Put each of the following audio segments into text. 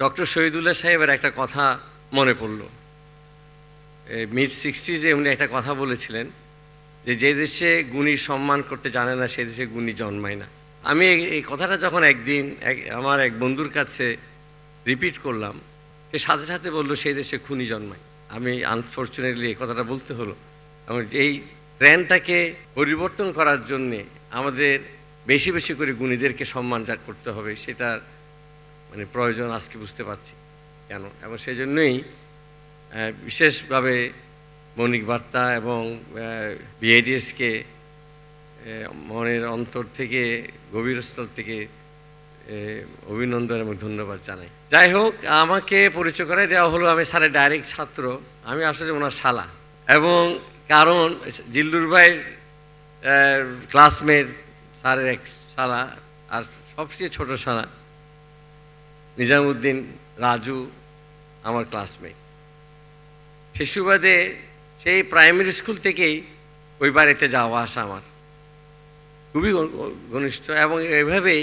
Doctor Shahidullah সাহেবের একটা কথা মনে পড়ল। মিড সিক্সটিজে উনি একটা কথা বলেছিলেন যে যে দেশে গুণী সম্মান করতে জানে না, সে দেশে গুণী জন্মায় না। আমি এই- কথাটা যখন একদিন এক, আমার এক বন্ধুর কাছে রিপিট করলাম, সে সাথে সাথে বলল সেই দেশে খুনি জন্মায়। আমি আনফর্চুনেটলি এই কথাটা বলতে হলো। এবং এই ট্রেনটাকে পরিবর্তন করার জন্যে আমাদের বেশি বেশি করে গুণীদেরকে সম্মান করতে হবে, সেটার মানে প্রয়োজন আজকে বুঝতে পারছি কেন। এবং সেই জন্যই বিশেষভাবে মৌলিক বার্তা এবং বিএডিএসকে মনের অন্তর থেকে, গভীরস্থল থেকে অভিনন্দন এবং ধন্যবাদ জানাই। যাই হোক, আমাকে পরিচয় করে দেওয়া হলো, আমি স্যারের ডাইরেক্ট ছাত্র, আমি আসলে ওনার শালা। এবং কারণ, জিল্লুর ভাইয়ের ক্লাসমেট স্যারের এক শালা, আর সবচেয়ে ছোট শালা নিজামুদ্দিন, রাজু, আমার ক্লাসমেট সে সুবাদে সেই প্রাইমারি স্কুল থেকেই ওই বাড়িতে যাওয়া আসা আমার। খুবই ঘনিষ্ঠ এবং এভাবেই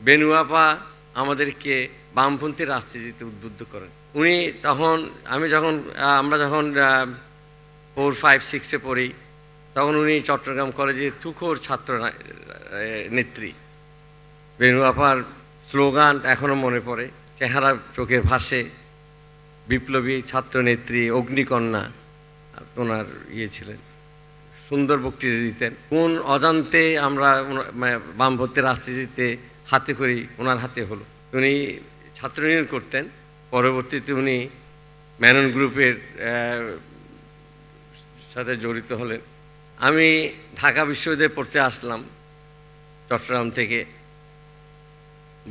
বেনুয়াপা আমাদেরকে বামপন্থী রাজনীতিতে উদ্বুদ্ধ করেন। উনি তখন, আমি যখন আমরা যখন ফোর ফাইভ সিক্সে পড়ি, তখন উনি চট্টগ্রাম কলেজে তুখোর ছাত্র নেত্রী। বেনুয়াপার স্লোগান এখনও মনে পড়ে, চেহারা চোখের ভাসে, বিপ্লবী ছাত্রনেত্রী, অগ্নিকন্যা, ওনার ইয়ে ছিলেন, সুন্দর বক্তৃতা দিতেন। কোন অজান্তে আমরা মানে বামপন্থী রাজনীতিতে হাতে করি, ওনার হাতে হলো। উনি ছাত্র ইউনিয়ন করতেন, পরবর্তীতে উনি ম্যানন গ্রুপের সাথে জড়িত হলেন। আমি ঢাকা বিশ্ববিদ্যালয়ে পড়তে আসলাম, চট্টগ্রাম থেকে।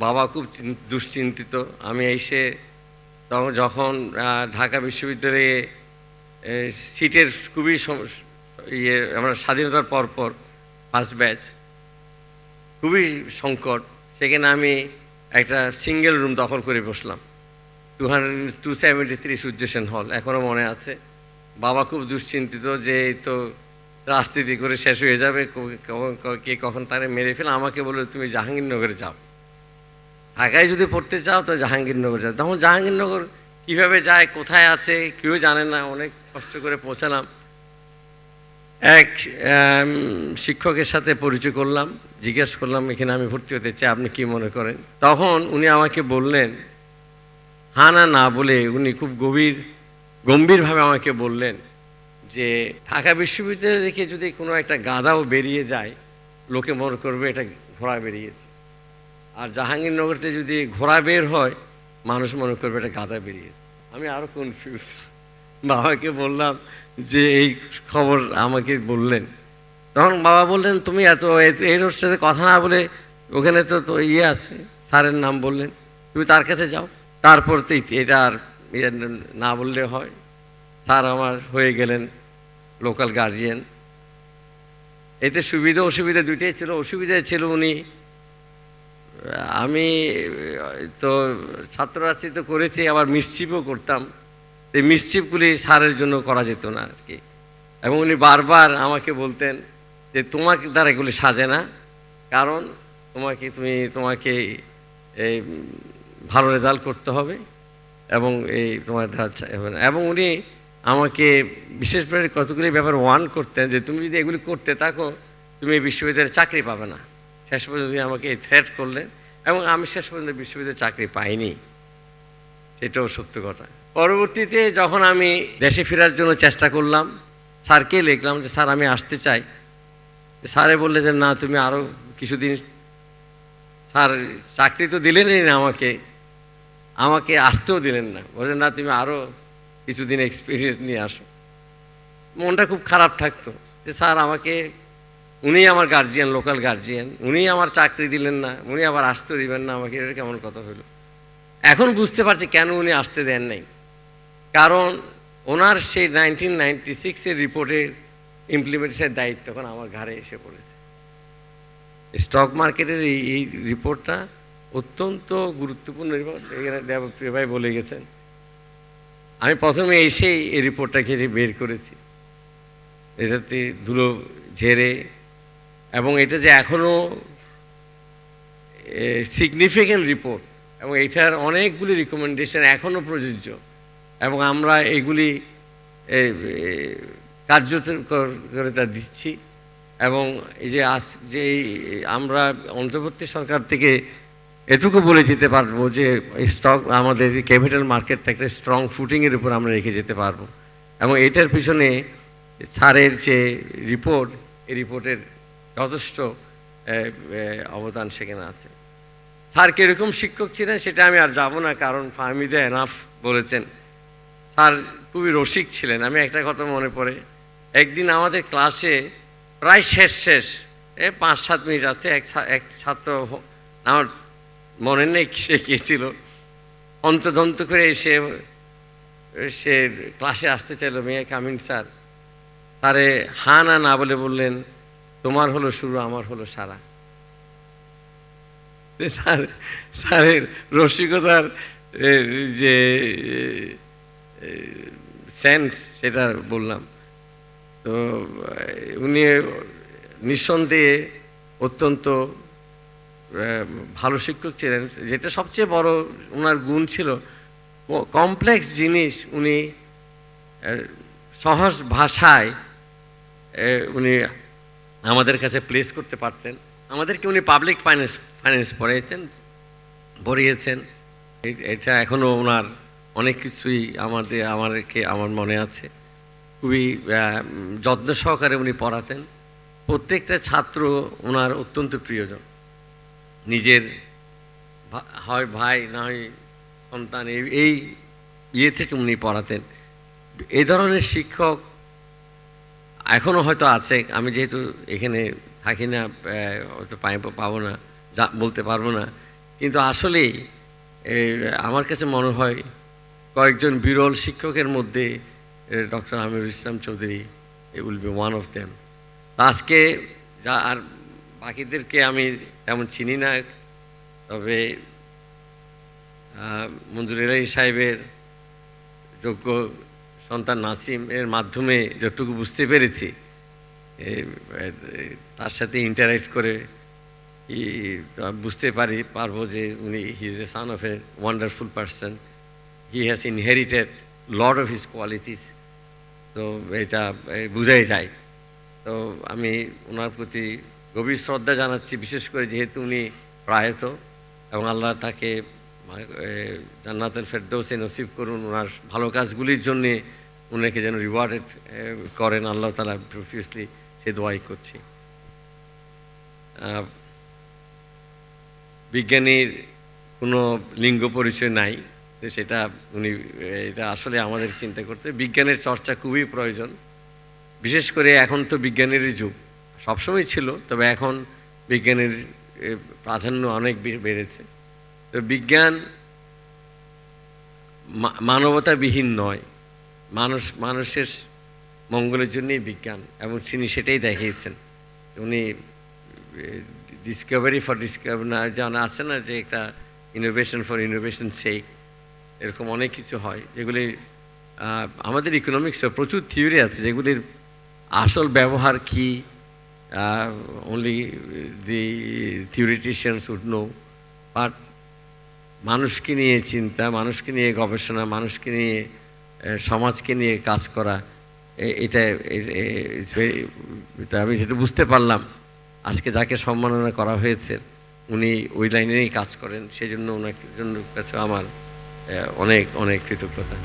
বাবা খুব দুশ্চিন্তিত। আমি এসে যখন ঢাকা বিশ্ববিদ্যালয়ে সিটের খুবই ইয়ে আমরা স্বাধীনতার পর পর ফার্স্ট ব্যাচ খুবই সংকট। সেখানে আমি একটা সিঙ্গেল রুম দখল করে বসলাম। Two hundred two seventy three Surya Sen hall এখনও মনে আছে। বাবা খুব দুশ্চিন্তিত যে তো রাজনীতি করে শেষ হয়ে যাবে কে কখন তারে মেরে ফেলে, আমাকে বলল, তুমি জাহাঙ্গীরনগরে যাও। ঢাকায় যদি পড়তে চাও, তো জাহাঙ্গীরনগর যাও। তখন জাহাঙ্গীরনগর কীভাবে যায়, কোথায় আছে, কেউ জানে না, অনেক কষ্ট করে পৌঁছালাম। এক শিক্ষকের সাথে পরিচয় করলাম, জিজ্ঞেস করলাম, এখানে আমি ভর্তি হতে চাই, আপনি কি মনে করেন? তখন উনি আমাকে বললেন, হা না বলে উনি খুব গভীর, গম্ভীরভাবে আমাকে বললেন যে, ঢাকা বিশ্ববিদ্যালয় থেকে যদি কোনো একটা গাধাও বেরিয়ে যায়, লোকে মনে করবে এটা ঘোড়া বেরিয়েছে। আর জাহাঙ্গীরনগরতে যদি ঘোড়া বের হয়, মানুষ মনে করবে এটা গাদা বেরিয়েছে আমি আরও কনফিউজ বাবাকে বললাম যে, এই খবর আমাকে বললেন। তখন বাবা বললেন, তুমি এত এর ওর সাথে কথা না বলে ওখানে তো তো ইয়ে আছে, স্যারের নাম বললেন। তুমি তার কাছে যাও। তারপর তো এটা আর ইয়ে না বললে হয়। স্যার আমার হয়ে গেলেন লোকাল গার্জিয়ান। এতে সুবিধা, অসুবিধা দুইটাই ছিল। অসুবিধা ছিল উনি আমি, তো ছাত্র রাজনীতি তো করেছি, আবার মিসচিপও করতাম। এই মিসচিপগুলি সারের জন্য করা যেত না আর কি। এবং উনি বারবার আমাকে বলতেন যে তোমাকে দ্বারা এগুলি সাজে না, কারণ তোমাকে, তুমি তোমাকে এই ভালো রেজাল্ট করতে হবে এবং এই তোমার না। এবং উনি আমাকে বিশেষ করে কতগুলি ব্যাপার ওয়ান করতেন যে, তুমি যদি এগুলি করতে থাকো, তুমি এই বিশ্ববিদ্যালয়ে চাকরি পাবে না। শেষ পর্যন্ত উনি আমাকে থ্রেট করলেন এবং আমি শেষ পর্যন্ত বিশ্ববিদ্যালয়ে চাকরি পাইনি। সেটাও সত্য কথা। পরবর্তীতে যখন আমি দেশে ফেরার জন্য চেষ্টা করলাম, স্যারকে লিখলাম যে, স্যার, আমি আসতে চাই। স্যারে বললে যে, না, তুমি আরও কিছুদিন স্যার, চাকরি তো দিলেনই না আমাকে। আমাকে আসতেও দিলেন না। বললেন, না, তুমি আরও কিছুদিন এক্সপিরিয়েন্স নিয়ে আসো। মনটা খুব খারাপ থাকতো যে, স্যার, আমাকে উনি আমার গার্জিয়ান লোকাল গার্জিয়ান উনি আমার চাকরি দিলেন না, উনি আবার আসতে দিবেন না আমাকে এটা কেমন কথা হলো এখন বুঝতে পারছি কেন উনি আসতে দেন নাই। কারণ ওনার সেই নাইনটিন নাইনটি সিক্সের রিপোর্টের ইমপ্লিমেন্টেশনের দায়িত্ব এখন আমার ঘাড়ে এসে পড়েছে। স্টক মার্কেটের এই এই রিপোর্টটা অত্যন্ত গুরুত্বপূর্ণ রিপোর্ট এখানে ভাই বলে গেছেন। আমি প্রথমে এসেই এই রিপোর্টটাকে বের করেছি। এটাতে ধুলো ঝেড়ে এবং এটা যে এখনও সিগনিফিক্যান্ট রিপোর্ট এবং এটার অনেকগুলি রিকমেন্ডেশন এখনও প্রযোজ্য, এবং আমরা এগুলি কার্যকরিতা দিচ্ছি, এবং এই যে আজ, যে আমরা অন্তর্বর্তী সরকার থেকে এটুকু বলে যেতে পারব যে স্টক আমাদের ক্যাপিটাল মার্কেটটা একটা স্ট্রং ফুটিংয়ের উপর আমরা রেখে যেতে পারব, এবং এটার পিছনে স্যারের যে রিপোর্ট এই রিপোর্টের যথেষ্ট অবদান সেখানে আছে। স্যার কীরকম শিক্ষক ছিলেন সেটা আমি আর যাব না, কারণ ফাহমিদা এনাফ বলেছেন। স্যার খুবই রসিক ছিলেন, আমি একটা কথা মনে পড়ে। একদিন আমাদের ক্লাসে প্রায় শেষ শেষ, এ, পাঁচ, সাত মিনিট আছে, এক এক ছাত্র আমার মনে নেই সে গিয়েছিল ছিল। অন্তদন্ত করে এসে সে ক্লাসে আসতে চাইলো, মেয়ে কামিন স্যার। স্যারে হা না না বলে বললেন তোমার হলো শুরু, আমার হলো সারা। স্যার, স্যারের রসিকতার যে সেন্স সেটা বললাম। তো উনি নিঃসন্দেহে অত্যন্ত ভালো শিক্ষক ছিলেন। যেটা সবচেয়ে বড় ওনার গুণ ছিল কমপ্লেক্স জিনিস উনি সহজ ভাষায় উনি আমাদের কাছে প্লেস করতে পারতেন। আমাদেরকে উনি পাবলিক ফাইন্যান্স ফাইন্যান্স পড়িয়েছেন। পড়িয়েছেন এটা এখনও ওনার অনেক কিছুই আমাদের আমাদেরকে আমার মনে আছে। খুবই যত্ন সহকারে উনি পড়াতেন। প্রত্যেকটা ছাত্র ওনার অত্যন্ত প্রিয়জন। নিজের হয় ভাই, না হয় সন্তান, এই ইয়ে থেকে উনি পড়াতেন। এই ধরনের শিক্ষক এখনও হয়তো আছে, আমি যেহেতু এখানে থাকি না হয়তো পাই, পাবো না, যা বলতে পারব না। কিন্তু আসলেই আমার কাছে মনে হয় কয়েকজন বিরল শিক্ষকের মধ্যে doctor Amirul Islam Chowdhury, he will be one of them আজকে যা, আর বাকিদেরকে আমি তেমন চিনি না, তবে মঞ্জুর এলাই সাহেবের যোগ্য সন্তান নাসিম এর মাধ্যমে যতটুকু বুঝতে পেরেছি তার সাথে ইন্টারাক্ট করে বুঝতে পারি, পারব যে উনি he is a son of a wonderful person he has inherited lot of his qualities তো এটা বুঝাই যায়। তো আমি ওনার প্রতি গভীর শ্রদ্ধা জানাচ্ছি, বিশেষ করে যেহেতু উনি প্রায়ত এবং আল্লাহ তাকে এ, জান্নাতুল ফেরদৌসে নসিব করুন ওনার ভালো কাজগুলির জন্যে ওনাকে যেন রিওয়ার্ডেড করেন। আল্লাহ তালা প্রফিউসলি সে দোয়াই করছি। বিজ্ঞানীর কোনো লিঙ্গ পরিচয় নাই সেটা উনি এটা আসলে আমাদের চিন্তা করতে বিজ্ঞানের চর্চা খুবই প্রয়োজন। বিশেষ করে এখন তো বিজ্ঞানেরই যুগ। সবসময় ছিল তবে এখন বিজ্ঞানের প্রাধান্য অনেক বেড়েছে। বিজ্ঞান মানবতাবিহীন নয়। মানুষ, মানুষের মঙ্গলের জন্যই বিজ্ঞান, এবং তিনি সেটাই দেখিয়েছেন। উনি ডিসকভারি ফর ডিসকভারি না, জানা আছে না যে একটা ইনোভেশন ফর ইনোভেশন সেই এরকম অনেক কিছু হয়, যেগুলি আমাদের ইকোনমিক্সে প্রচুর থিওরি আছে, যেগুলির আসল ব্যবহার কী only the theoreticians would know but মানুষকে নিয়ে চিন্তা, মানুষকে নিয়ে গবেষণা, মানুষকে নিয়ে সমাজকে নিয়ে কাজ করা এটা আমি যেটা বুঝতে পারলাম। আজকে যাকে সম্মাননা করা হয়েছে, উনি ওই লাইনেই কাজ করেন, সেজন্য ওনার জন্য কাছে আমার অনেক অনেক কৃতজ্ঞতা।